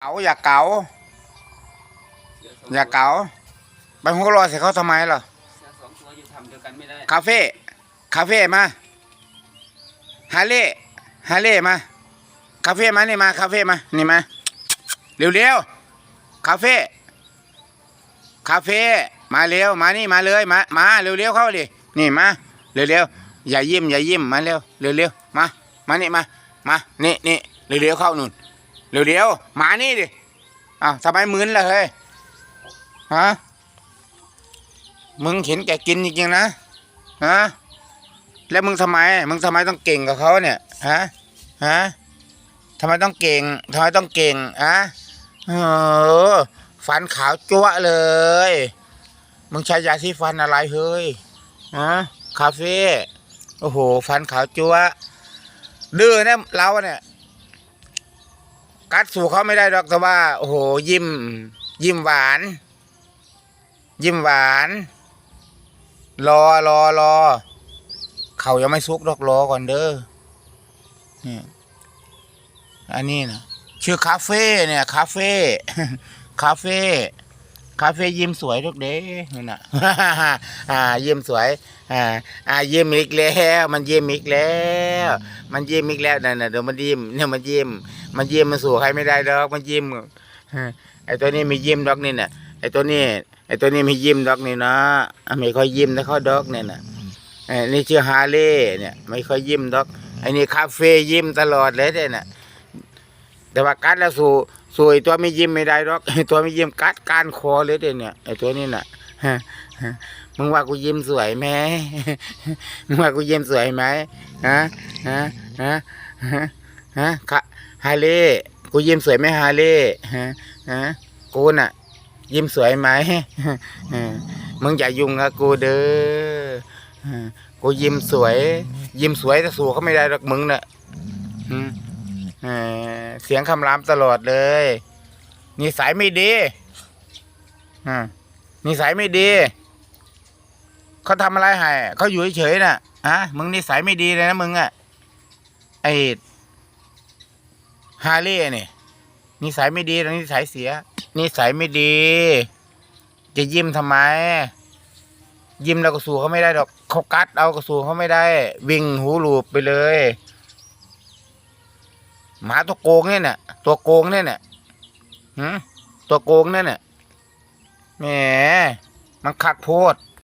เก๋าอย่าเก๋าอย่าเก๋าไปหัวเรอใส่เขาทำไมล่ะเสือสองตัวอยู่ทำเดียวกันไม่ได้คาเฟ่คาเฟ่มาฮาเล่ฮาเล่มาคาเฟ่มานี่มาคาเฟ่มานี่มาเร็วๆคาเฟ่คาเฟ่มาเร็วมานี่มาเลยมามาเร็วๆเข้าดินี่มาเร็วๆอย่ายิ้มอย่ายิ้มมาเร็วเร็วๆมามานี่มามานี่นี่เร็วๆเข้านู่น เร็วๆมานี่ดิอ้าวทำไมมึนล่ะเฮ้ยฮะมึงเห็นแกกินจริงๆนะฮะแล้วมึงทำไม มึงทำไมต้องเก่งกับเขาเนี่ยฮะฮะทำไมต้องเก่งทำไมต้องเก่งอะเออฟันขาวจั๊วเลย มึงใช้ยาสีฟันอะไรเฮ้ยฮะคาเฟ่โอ้โห ฟันขาวจั๊วดื้อเนี่ยเราเนี่ย กัดสู่เขาไม่ได้หรอกแต่ว่า โอ้โห ยิ้ม ยิ้มหวาน ยิ้มหวาน รอรอรอเขายังไม่ซุกดอกรอก่อนเด้อเนี่ยอันนี้นะชื่อคาเฟ่เนี่ย คาเฟ่คาเฟ่ คาเฟ่ยิ้มสวยทุกเด้นั่นน่ะอ่ายิ้มสวย อ่า อ่ายิ้มอีกแล้ว มันยิ้มอีกแล้ว มันยิ้มอีกแล้วนั่นน่ะเดี๋ยวมันยิ้มเนี่ยมันยิ้ม มันยิ้มมันสู่ใครไม่ได้ดอก มันยิ้มไอ้ตัวนี้มียิ้มดอกนี่น่ะไอ้ตัวนี้ ไอ้ตัวนี้มียิ้มดอกนี่นะอะไม่ค่อยยิ้มนะเขาดอกเนี่ยนะไอ้นี่ชื่อฮาเล่เนี่ย ไม่ค่อยยิ้มดอกไอ้นี่คาเฟ่ยิ้มตลอดเลยเนี่ยนะแต่ว่ากัดแล้วสู่ สู่ไอ้ตัวไม่ยิ้มไม่ได้ดอกตัวไม่ยิ้มกัดการคอเลยเดี๋ยวเนี่ยไอ้ตัวนี้น่ะมึงว่ากูยิ้มสวยไหมมึงว่ากูยิ้มสวยไหมฮะฮะฮะฮะฮะฮาเล่กูยิ้มสวยไหมฮาเล่ฮะฮะกูน่ะ ยิ้มสวยไหมมึงอย่ายุ่งกับกูเด้อกูยิ้มสวย ยิ้มสวยแต่สู้เขาไม่ได้หรอกมึงน่ะอืม เสียงคำรามตลอดเลยนิสัยไม่ดีอ่นิสัยไม่ดี เขาทำอะไรให้เขาอยู่เฉยๆน่ะฮะมึงนิสัยไม่ดีเลยนะมึงอะไอฮาร์เลย์นี่นิสัยไม่ดีแล้วนิสัยเสีย นิสัยไม่ดี จะยิ้มทำไม ยิ้มแล้วก็สู้เขาไม่ได้ดอกเขากัดเอาก็สู้เขาไม่ได้ วิ่งหูหลูบไปเลย หมาตัวโกงเนี่ยน่ะตัวโกงเนี่ยน่ะหืมตัวโกงเนี่ยน่ะแหมมันขักโพด